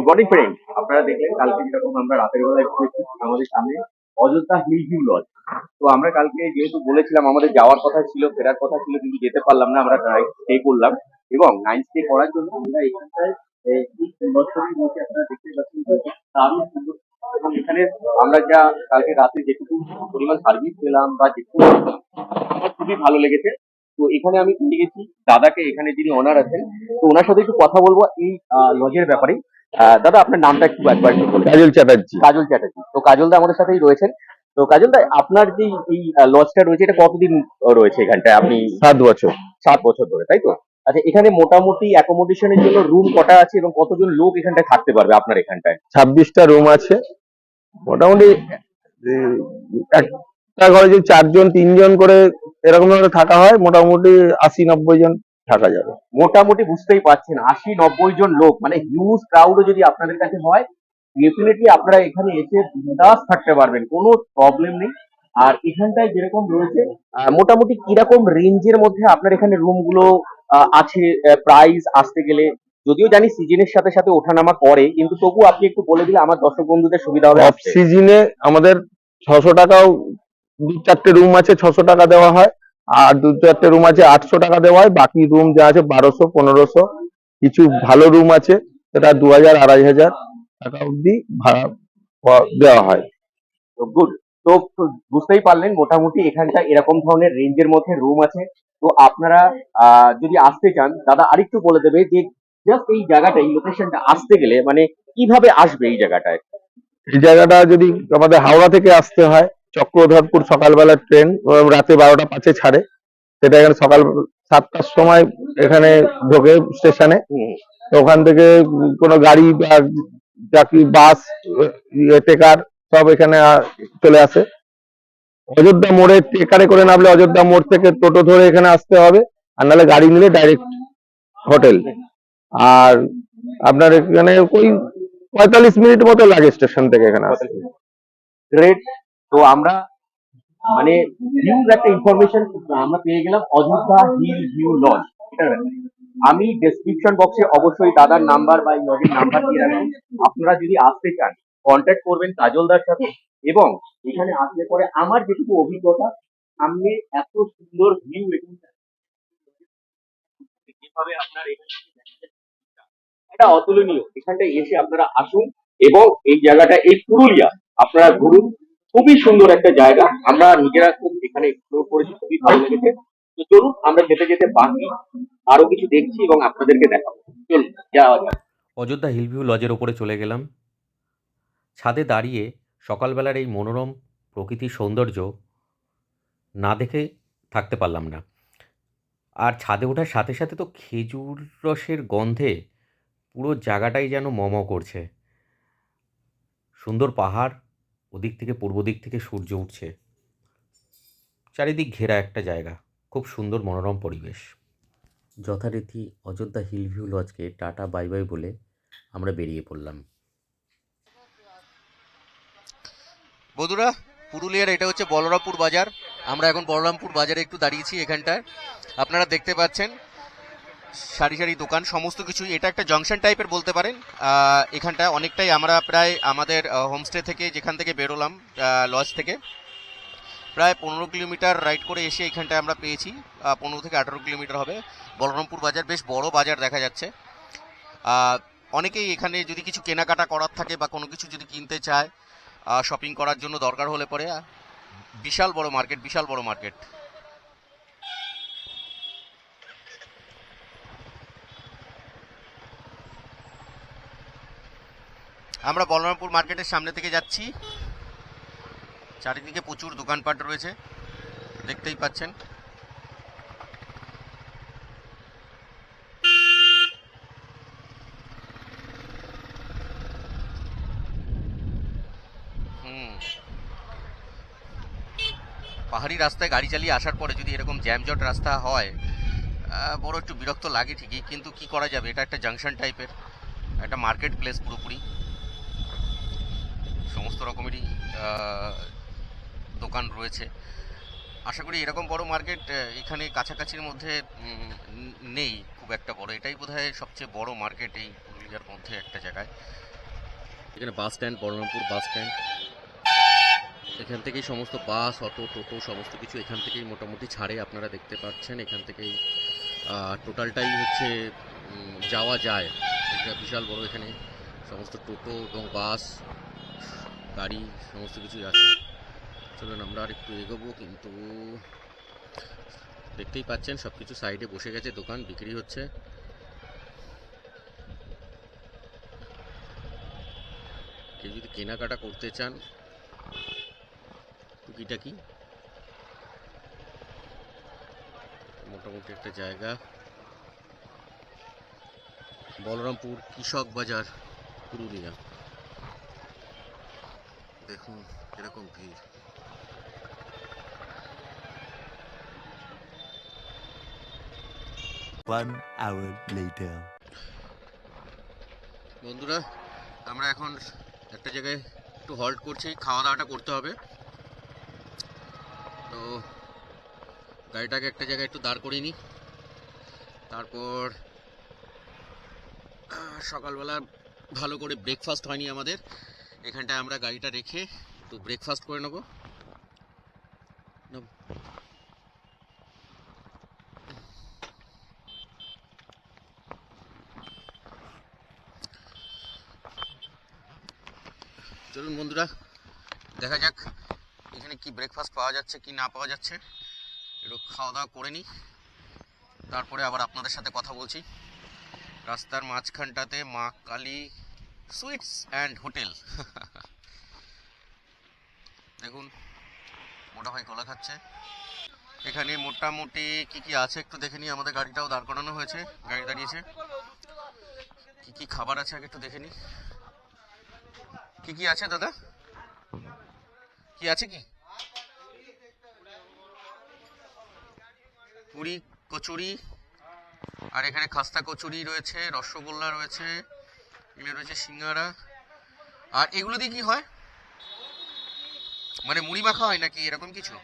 Good morning friend আপনারা দেখলেন, কালকে যেরকম আমরা রাতের বেলায় ঘুরেছি, আমাদের সামনে অযোধ্যা হিল ভিউ লজ তো আমরা কালকে যেহেতু বলেছিলাম, আমাদের যাওয়ার কথা ছিল, ফেরার কথা ছিল, কিন্তু যেতে পারলাম না, আমরা স্টে করলাম। এবং নাইট স্টে করার জন্য আমরা এখানটায় দেখতে সুন্দর। এবং এখানে আমরা যা কালকে রাতে যেটুকু পরিমাণ সার্ভিস পেলাম বা যেটুকু আমার খুবই ভালো লেগেছে, তো এখানে আমি গেছি। দাদাকে এখানে যিনি অনার আছেন, তো ওনার সাথে একটু কথা বলব এই লজের ব্যাপারে দাদা আপনার নামটা একটু একবার একটু। কাজল চ্যাটার্জি। কাজল চ্যাটার্জি। তো কাজল দা আমাদের সাথেই রয়েছেন। তো কাজল দা আপনার যে এই লজটা রয়েছে এটা কতদিন রয়েছে এখানটায়? আপনি সাত বছর। সাত বছর ধরে তাই তো? আচ্ছা এখানে মোটামুটি অ্যাকোমোডেশনের জন্য রুম কটা আছে এবং কতজন লোক এখানটায় থাকতে পারবে আপনার এখানটায়? ছাব্বিশটা রুম আছে। মোটামুটি একটা ঘরে যদি চারজন তিনজন করে এরকম ভাবে থাকা হয়। মোটামুটি আশি নব্বই জন থাকা যাবে। মোটামুটি বুঝতেই পারছেন, আশি নব্বই জন লোক মানে হিউজ ক্রাউডও যদি আপনাদের কাছে হয় ডেফিনেটলি আপনারা এখানে এসে বিন্দাস থাকতে পারবেন, কোনো প্রবলেম নেই। আর এখানটায় যেরকম রয়েছে মোটামুটি কীরকম রেঞ্জের মধ্যে আপনার এখানে রুমগুলো আছে প্রাইস আসতে গেলে? যদিও জানি সিজনের সাথে সাথে ওঠানামা করে, কিন্তু তবু আপনি একটু বলে দিলে আমার দর্শক বন্ধুদের সুবিধা হবে। সিজনে আমাদের ছশো টাকাও দু চারটে রুম আছে, ছশো টাকা দেওয়া হয়। আর দু চারটে রুম আছে আটশো টাকা দেওয়া হয় বাকি রুম যা আছে বারোশো পনেরোশো। কিছু ভালো রুম আছে সেটা দু হাজার আড়াই হাজার টাকা অবধি ভাড়া দেওয়া হয়। গুড তো বুঝতেই পারলেন মোটামুটি এখানটা এরকম ধরনের রেঞ্জের মধ্যে রুম আছে। তো আপনারা আহ, যদি আসতে চান দাদা আরেকটু বলে দেবে যে জাস্ট এই জায়গাটা এই লোকেশনটা আসতে গেলে মানে কীভাবে আসবে এই জায়গাটায়? এই জায়গাটা যদি আমাদের হাওড়া থেকে আসতে হয় চক্রধরপুর সকালবেলা ট্রেন রাতে বারোটা পাঁচে ছাড়ে। সেটা এখানে সকাল সাতটার সময় এখানে ঢোকে স্টেশনে। ওখান থেকে কোনো গাড়ি বা চাকরি বাস টেকার সব এখানে চলে আসে। অযোধ্যা মোড়ে টেকারে করে নামলে অযোধ্যা মোড় থেকে টোটো ধরে এখানে আসতে হবে, আর নাহলে গাড়ি নিলে ডাইরেক্ট হোটেল। আর আপনার এখানে ওই পঁয়তাল্লিশ মিনিট মতো লাগে স্টেশন থেকে এখানে আসতে। গ্রেট তো আমরা মানে একটা ইনফরমেশন আমরা পেয়ে গেলাম অযোধ্যা হিল ভিউ লজ আমি ডেসক্রিপশন বক্সে অবশ্যই দাদার নাম্বার বা এই লজের নাম্বার দিয়ে রাখব। আপনারা যদি আসতে চান কন্ট্যাক্ট করবেন কাজলদার সাথে এবং এখানে আসলে পরে আমার যেটুকু অভিজ্ঞতা সামনে এত সুন্দর ভিউ যেভাবে আপনার এখানে দেখা যাচ্ছে, এটা অতুলনীয়। এখানটায় এসে আপনারা আসুন এবং এই জায়গাটা এই পুরুলিয়া আপনারা ঘুরুন। খুবই সুন্দর একটা জায়গা। আমরা নিজেরা খুব এখানে এক্সপ্লোর করেছি, খুবই ভালো লেগেছে। তো চলুন, আমরা যেতে যেতে বাকি আরও কিছু দেখছি এবং আপনাদেরকে দেখাবো। চলুন, যাওয়া যাক। অযোধ্যা হিলভিউ লজের ওপরে চলে গেলাম। ছাদে দাঁড়িয়ে সকালবেলার এই মনোরম প্রকৃতির সৌন্দর্য না দেখে থাকতে পারলাম না। আর ছাদে ওঠার সাথে সাথে তো খেজুর রসের গন্ধে পুরো জায়গাটাই যেন মম করছে। সুন্দর পাহাড় ওদিক থেকে পূর্ব দিক থেকে সূর্য উঠছে। চারিদিক ঘেরা একটা জায়গা, খুব সুন্দর মনোরম পরিবেশ। যথারীতি অযোধ্যা হিলভিউ লজকে টাটা, বাই বাই বলে আমরা বেরিয়ে পড়লাম। বন্ধুরা, পুরুলিয়ার এটা হচ্ছে বলরামপুর বাজার। আমরা এখন বলরামপুর বাজারে একটু দাঁড়িয়েছি এখানটায়। আপনারা দেখতে পাচ্ছেন সারি সারি দোকান সমস্ত কিছু। এটা একটা জংশন টাইপের বলতে পারেন। আহ, এখানটায় অনেকটাই আমরা প্রায় আমাদের হোমস্টে থেকে যেখান থেকে বেরোলাম লজ থেকে প্রায় পনেরো কিলোমিটার রাইড করে এসে এখানটায় আমরা পেয়েছি। পনেরো থেকে আঠারো কিলোমিটার হবে। বলরামপুর বাজার বেশ বড় বাজার দেখা যাচ্ছে। অনেকেই এখানে যদি কিছু কেনাকাটা করার থাকে বা কোনো কিছু যদি কিনতে চায় শপিং করার জন্য দরকার হলে পরে বিশাল বড় মার্কেট বিশাল বড় মার্কেট আমরা বলরামপুর মার্কেটের সামনে থেকে যাচ্ছি। চারিদিকে প্রচুর দোকানপাট রয়েছে, দেখতেই পাচ্ছেন। পাহাড়ি রাস্তায় গাড়ি চালিয়ে আসার পরে যদি এরকম জ্যামজট রাস্তা হয় বড় একটু বিরক্ত লাগে ঠিকই, কিন্তু কি করা যাবে? এটা একটা জাংশন টাইপের, একটা মার্কেট প্লেস পুরোপুরি। সমস্ত রকমেরই দোকান রয়েছে। আশা করি এরকম বড় মার্কেট এখানে কাছাকাছির মধ্যে নেই খুব একটা বড়। এটাই বোধহয় সবচেয়ে বড় মার্কেট এই পুরুলিয়ার মধ্যে একটা জায়গায়। এখানে bus stand, Balrampur bus stand. এখান থেকেই সমস্ত বাস, অটো, টোটো, সমস্ত কিছু এখান থেকেই মোটামুটি ছাড়ে আপনারা দেখতে পাচ্ছেন। এখান থেকেই টোটালটাই হচ্ছে যাওয়া যায়। এটা বিশাল বড় এখানে। সমস্ত টোটো এবং বাস গাড়ি সমস্ত কিছুই আছে। চলুন আমরা আর একটু এগোবো, কিন্তু দেখতেই পাচ্ছেন সব কিছু সাইডে বসে গেছে দোকান, বিক্রি হচ্ছে। কেউ যদি কেনাকাটা করতে চান, টুকিটাকি। মোটামুটি একটা জায়গা। বলরামপুর কৃষক বাজার, পুরুলিয়া। দেখুন কীরকম ভিড়। One hour later. বন্ধুরা আমরা এখন একটা জায়গায় একটু হল্ট করছি খাওয়া দাওয়াটা করতে হবে। তো গাড়িটাকে একটা জায়গায় একটু দাঁড় করিয়ে নিই। তারপর সকালবেলা ভালো করে ব্রেকফাস্ট হয়নি আমাদের। এখানটায় আমরা গাড়িটা রেখে একটু ব্রেকফাস্ট করে নেব। চলুন বন্ধুরা, দেখা যাক এখানে কি ব্রেকফাস্ট পাওয়া যাচ্ছে, কি না পাওয়া যাচ্ছে। একটু খাওয়া দাওয়া করে নিই। তারপরে আবার আপনাদের সাথে কথা বলছি। রাস্তার মাঝখানটাতে মা কালী সুইটস অ্যান্ড হোটেল। দেখুন মোটা ভাই কলা খাচ্ছে। এখানে মোটামুটি কি কি আছে একটু দেখে নিই। আমাদের গাড়িটাও দাঁড় করানো হয়েছে, গাড়ি দাঁড়িয়েছে। কি কি খাবার আছে আগে একটু দেখে নিই। কি কি আছে দাদা? কি আছে কি? পুরি, কচুরি। আর এখানে খাস্তা কচুরি রয়েছে, রসগোল্লা রয়েছে। এখানে রয়েছে সিঙ্গারা। আর এগুলো দিয়ে কি হয়? মানে মুড়ি মাখা হয় নাকি এরকম কিছু?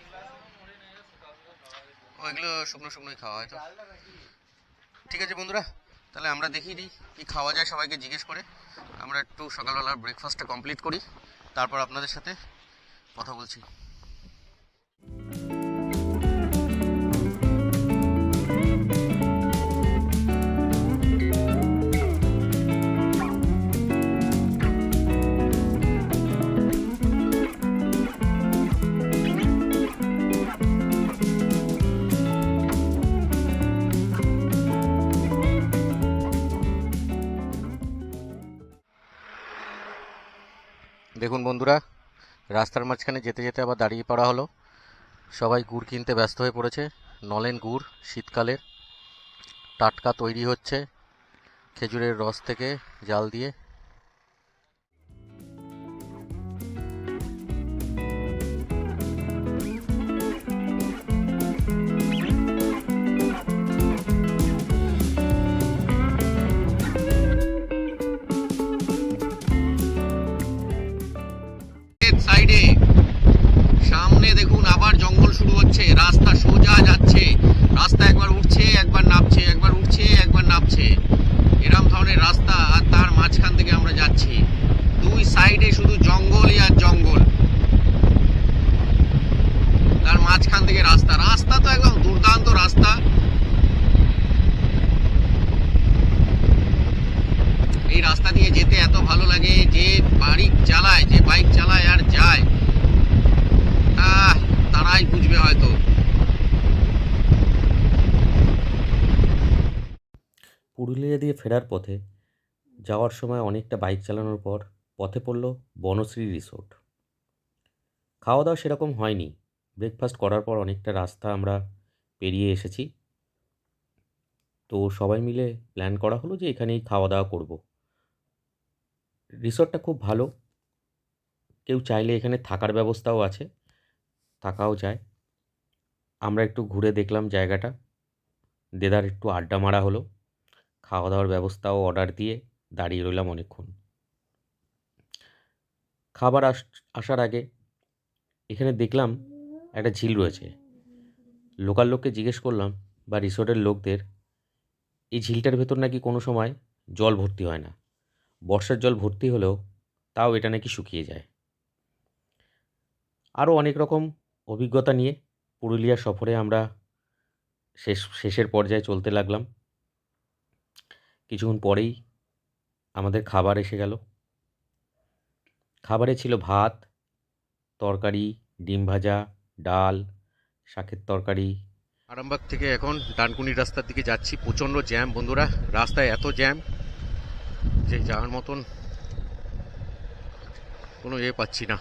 ও, এগুলো শুকনো শুকনোই খাওয়া হয় তো। ঠিক আছে বন্ধুরা, তাহলে আমরা দেখিয়ে দিই কি খাওয়া যায় সবাইকে জিজ্ঞেস করে। আমরা একটু সকালবেলা ব্রেকফাস্টটা কমপ্লিট করি, তারপর আপনাদের সাথে কথা বলছি। দেখুন বন্ধুরা, রাস্তার মাঝখানে যেতে যেতে আবার দাঁড়িয়ে পড়া হলো। সবাই গুড় কিনতে ব্যস্ত হয়ে পড়েছে। নলেন গুড়, শীতকালের টাটকা তৈরি হচ্ছে খেজুরের রস থেকে জাল দিয়ে। দেখুন, আবার জঙ্গল শুরু হচ্ছে। রাস্তা সোজা যাচ্ছে। রাস্তা একবার উঠছে, একবার নামছে, একবার উঠছে, একবার নামছে। এরম ধরনের রাস্তা, আর তার মাঝখান থেকে আমরা যাচ্ছি। দুই সাইডে শুধু জঙ্গলই আর জঙ্গল। তার মাঝখান থেকে রাস্তা। রাস্তা তো একদম দুর্দান্ত রাস্তা। এই রাস্তা দিয়ে যেতে এত ভালো লাগে, যে বাড়ি চালায়, যে বাইক চালায় আর যায়। তারাই বুঝবে হয়তো। পুরুলিয়া দিয়ে ফেরার পথে যাওয়ার সময় অনেকটা বাইক চালানোর পর পথে পড়ল বনশ্রী রিসোর্ট। খাওয়া দাওয়া সেরকম হয়নি। ব্রেকফাস্ট করার পর অনেকটা রাস্তা আমরা পেরিয়ে এসেছি। তো সবাই মিলে প্ল্যান করা হলো যে এখানেই খাওয়া দাওয়া করব। রিসোর্টটা খুব ভালো। কেউ চাইলে এখানে থাকার ব্যবস্থাও আছে। থাকাও যায়। আমরা একটু ঘুরে দেখলাম জায়গাটা। দেদার একটু আড্ডা মারা হলো। খাওয়া দাওয়ার ব্যবস্থাও অর্ডার দিয়ে দাঁড়িয়ে রইলাম অনেকক্ষণ। খাবার আস, আসার আগে এখানে দেখলাম একটা ঝিল রয়েছে। লোকাল লোককে জিজ্ঞেস করলাম বা রিসোর্টের লোকদের, এই ঝিলটার ভেতর নাকি কোনো সময় জল ভর্তি হয় না? বর্ষার জল ভর্তি হলেও তাও এটা নাকি শুকিয়ে যায়? আরও অনেক রকম অভিজ্ঞতা নিয়ে পুরুলিয়া সফরে আমরা শেষ, শেষের পর্যায়ে চলতে লাগলাম। কিছুক্ষণ পরেই আমাদের খাবার এসে গেল। খাবারে ছিল ভাত, তরকারি, ডিম ভাজা, ডাল, শাকের তরকারি। আরামবাগ থেকে এখন ডানকুনির রাস্তার দিকে যাচ্ছি। প্রচণ্ড জ্যাম বন্ধুরা, রাস্তায় এত জ্যাম যে যাওয়ার মতন কোনো ইয়ে পাচ্ছি না।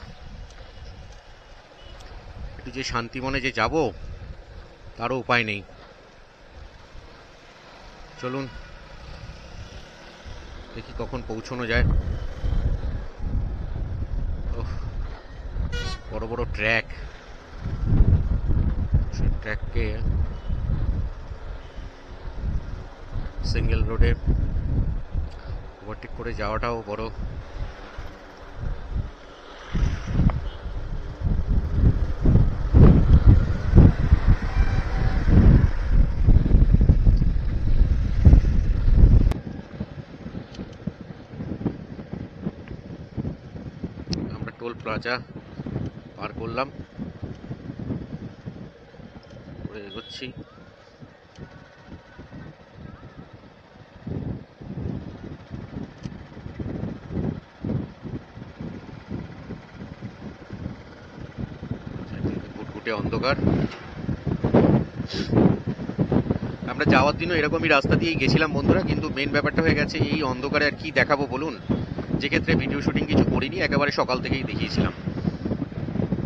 একটু যে শান্তি মনে যে যাব, তারও উপায় নেই। চলুন, দেখি কখন পৌঁছানো যায়। বড় বড় ট্র্যাক। সেই ট্র্যাককে সিঙ্গেল রোডে ওভারটেক করে যাওয়াটাও বড় আমরা টোল প্লাজা পার করলাম। করে এগোচ্ছি। অন্ধকার। আমরা যাওয়ার দিনও এরকমই রাস্তা দিয়েই গেছিলাম বন্ধুরা, কিন্তু মেন ব্যাপারটা হয়ে গেছে এই অন্ধকারে আর কি দেখাবো বলুন। যে ক্ষেত্রে ভিডিও শুটিং কিছু করিনি, একেবারে সকাল থেকেই দেখিয়েছিলাম।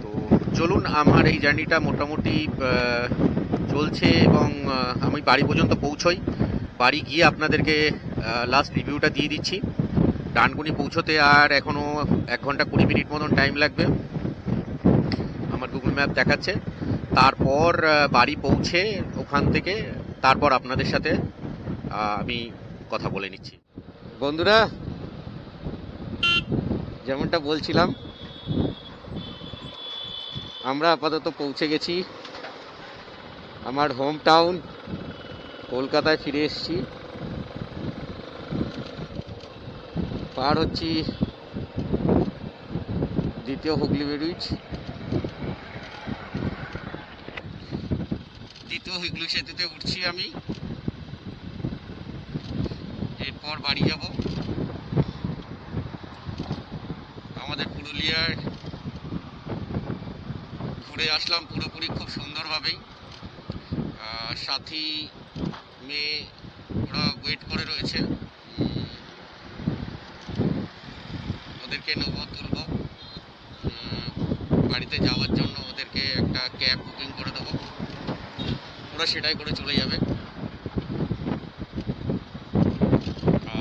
তো চলুন, আমার এই জার্নিটা মোটামুটি চলছে এবং আমি বাড়ি পর্যন্ত পৌঁছই। বাড়ি গিয়ে আপনাদেরকে লাস্ট রিভিউটা দিয়ে দিচ্ছি। ডানকুনি পৌঁছতে আর এখনও এক ঘণ্টা কুড়ি মিনিট মতন টাইম লাগবে। আমার গুগল ম্যাপ দেখাচ্ছে। তারপর বাড়ি পৌঁছে ওখান থেকে, তারপর আপনাদের সাথে আমি কথা বলে নিচ্ছি। বন্ধুরা যেমনটা বলছিলাম, আমরা আপাতত পৌঁছে গেছি। আমার হোম টাউন কলকাতায় ফিরে এসেছি। পার হচ্ছি দ্বিতীয় হুগলি ব্রিজ দ্বিতীয় হুগলি সেতুতে উঠছি আমি। এরপর বাড়ি যাব আমাদের পুরুলিয়ার ঘুরে আসলাম পুরোপুরি খুব সুন্দরভাবেই। সাথী, মেয়ে, ওরা ওয়েট করে রয়েছে। ওদেরকে নেব, তুলব। বাড়িতে যাওয়ার জন্য ওদেরকে একটা ক্যাব বুকিং করে দেবো। ওরা সেটাই করে চলে যাবে।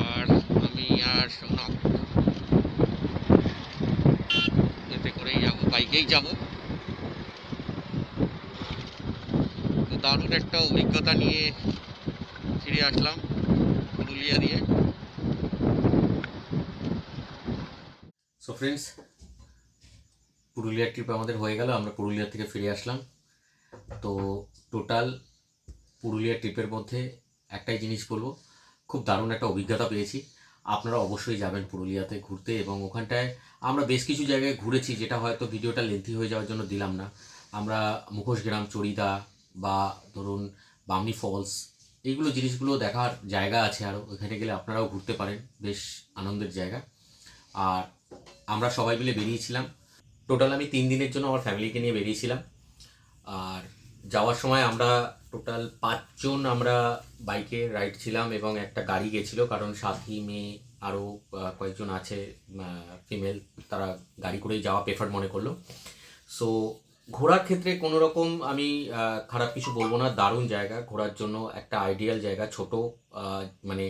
আর আমি আর শোনাব এতে করেই যাব, বাইকেই যাব। তো দারুণ একটা অভিজ্ঞতা নিয়ে ফিরে আসলাম পুরুলিয়া দিয়ে। সো ফ্রেন্ডস পুরুলিয়ার ট্রিপ আমাদের হয়ে গেল, আমরা পুরুলিয়া থেকে ফিরে আসলাম। তো টোটাল পুরুলিয়া ট্রিপের মধ্যে একটাই জিনিস বলব, খুব দারুণ একটা অভিজ্ঞতা পেয়েছি। আপনারা অবশ্যই যাবেন পুরুলিয়াতে ঘুরতে এবং ওখানটায় আমরা বেশ কিছু জায়গায় ঘুরেছি যেটা হয়তো ভিডিওটা লেন্থি হয়ে যাওয়ার জন্য দিলাম না। আমরা মুখোশগ্রাম চড়িদা বা ধরুন বামনি ফলস এইগুলো জিনিসগুলো দেখার জায়গা আছে আরও ওখানে গেলে আপনারাও ঘুরতে পারেন, বেশ আনন্দের জায়গা। আর আমরা সবাই মিলে বেরিয়েছিলাম। টোটাল আমি তিন দিনের জন্য আমার ফ্যামিলিকে নিয়ে বেরিয়েছিলাম। আর যাওয়ার সময় আমরা টোটাল পাঁচজন আমরা বাইকে রাইড ছিলাম এবং একটা গাড়ি গেছিল, কারণ সাথী, মেয়ে আরও কয়েকজন আছে ফিমেল তারা গাড়ি করেই যাওয়া প্রেফার মনে করল। সো ঘোরার ক্ষেত্রে কোনো রকম আমি খারাপ কিছু বলব না, দারুণ জায়গা, ঘোরার জন্য একটা আইডিয়াল জায়গা, ছোট মানে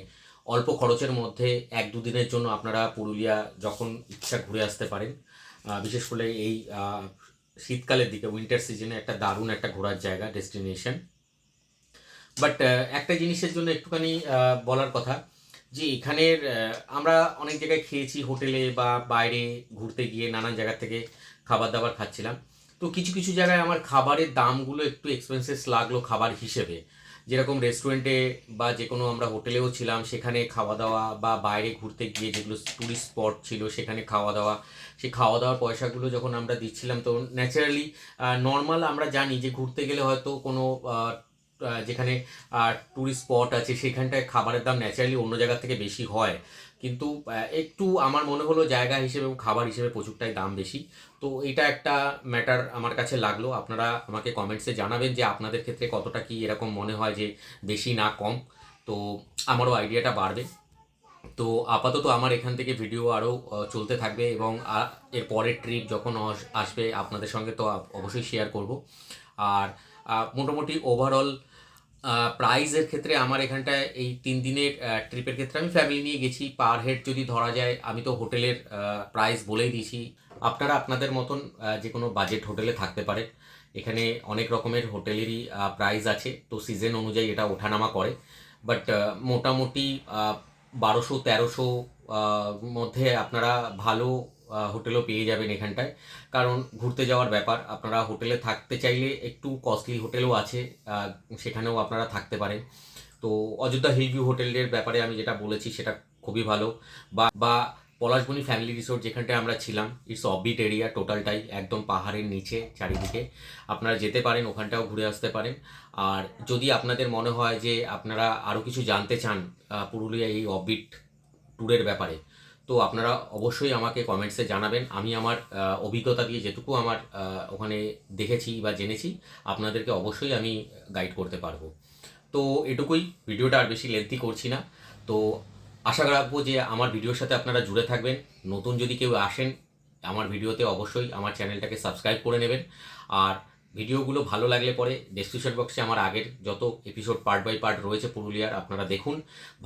অল্প খরচের মধ্যে এক দুদিনের জন্য আপনারা পুরুলিয়া যখন ইচ্ছা ঘুরে আসতে পারেন বিশেষ করে এই শীতকালের দিকে উইন্টার সিজনে একটা দারুণ একটা ঘোরার জায়গা ডেস্টিনেশন বাট একটা জিনিসের জন্য একটুখানি বলার কথা যে এখানের আমরা অনেক জায়গায় খেয়েছি হোটেলে বা বাইরে ঘুরতে গিয়ে নানান জায়গা থেকে খাবার দাবার খাচ্ছিলাম। তো কিছু কিছু জায়গায় আমার খাবারের দামগুলো একটু এক্সপেন্সেস লাগল খাবার হিসেবে। যেরকম রেস্টুরেন্টে বা যে কোনো আমরা হোটেলেও ছিলাম, সেখানে খাওয়া দাওয়া বা বাইরে ঘুরতে গিয়ে যেগুলো ট্যুরিস্ট স্পট ছিল, সেখানে খাওয়া দাওয়া সেই খাওয়া দাওয়ার পয়সাগুলো যখন আমরা দিচ্ছিলাম, তো ন্যাচারালি নর্মাল আমরা জানি যে ঘুরতে গেলে হয়তো কোনো যেখানে ট্যুরিস্ট স্পট আছে, সেখানটায় খাবারের দাম ন্যাচারালি অন্য জায়গা থেকে বেশি হয়। কিন্তু একটু আমার মনে হলো জায়গা হিসেবে এবং খাবার হিসেবে প্রচুরটাই দাম বেশি। তো এটা একটা ম্যাটার আমার কাছে লাগল। আপনারা আমাকে কমেন্টসে জানাবেন যে আপনাদের ক্ষেত্রে কতটা কি এরকম মনে হয় যে বেশি না কম। তো আমারও আইডিয়াটা বাড়বে। তো আপাতত আমার এখান থেকে ভিডিও আরও চলতে থাকবে এবং এর পরের ট্রিপ যখন আসবে আপনাদের সঙ্গে তো অবশ্যই শেয়ার করব। আর মোটামুটি ওভারঅল প্রাইজের ক্ষেত্রে আমার এখানটায় এই তিন দিনের ট্রিপের ক্ষেত্রে আমি ফ্যামিলি নিয়ে গেছি। পার হেড যদি ধরা যায়, আমি তো হোটেলের প্রাইস বলেই দিয়েছি। আপনারা আপনাদের মতন যে কোনো বাজেট হোটেলে থাকতে পারেন। এখানে অনেক রকমের হোটেলেরই প্রাইস আছে, তো সিজন অনুযায়ী এটা ওঠানামা করে। বাট মোটামুটি বারোশো তেরোশো মধ্যে আপনারা ভালো হোটেলও পেয়ে যাবেন এখানটায়। কারণ ঘুরতে যাওয়ার ব্যাপার, আপনারা হোটেলে থাকতে চাইলে একটু কস্টলি হোটেলও আছে সেখানেও আপনারা থাকতে পারেন। তো অযোধ্যা হিলভিউ হোটেলের ব্যাপারে আমি যেটা বলেছি, সেটা খুবই ভালো। বা বা পলাশবনি ফ্যামিলি রিসোর্ট যেখানটায় আমরা ছিলাম ইটস অফবিট এরিয়া টোটালটাই একদম পাহাড়ের নিচে চারিদিকে। আপনারা যেতে পারেন, ওখানটাও ঘুরে আসতে পারেন। আর যদি আপনাদের মনে হয় যে আপনারা আরও কিছু জানতে চান পুরুলিয়া এই অফবিট ট্যুরের ব্যাপারে তো আপনারা অবশ্যই আমাকে কমেন্টসে জানাবেন। আমি আমার অভিজ্ঞতা দিয়ে যেটুকু আমার ওখানে দেখেছি বা জেনেছি, আপনাদেরকে অবশ্যই আমি গাইড করতে পারব। তো এটুকুই, ভিডিওটা আর বেশি লেন্থি করছি না। তো আশা রাখব যে আমার ভিডিওর সাথে আপনারা জুড়ে থাকবেন। নতুন যদি কেউ আসেন আমার ভিডিওতে অবশ্যই আমার চ্যানেলটাকে সাবস্ক্রাইব করে নেবেন। আর ভিডিওগুলো ভালো লাগলে পরে ডেসক্রিপশন বক্সে আমার আগের যত এপিসোড পার্ট বাই পার্ট রয়েছে পুরুলিয়ার, আপনারা দেখুন।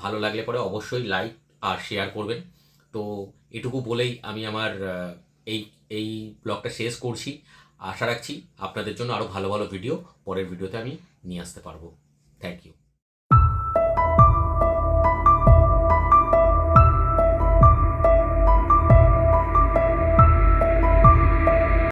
ভালো লাগলে পরে অবশ্যই লাইক আর শেয়ার করবেন। তো এটুকু বলেই আমি আমার এই এই ব্লগটা শেষ করছি। আশা রাখছি আপনাদের জন্য আরও ভালো ভালো ভিডিও পরের ভিডিওতে আমি নিয়ে আসতে পারব। Thank you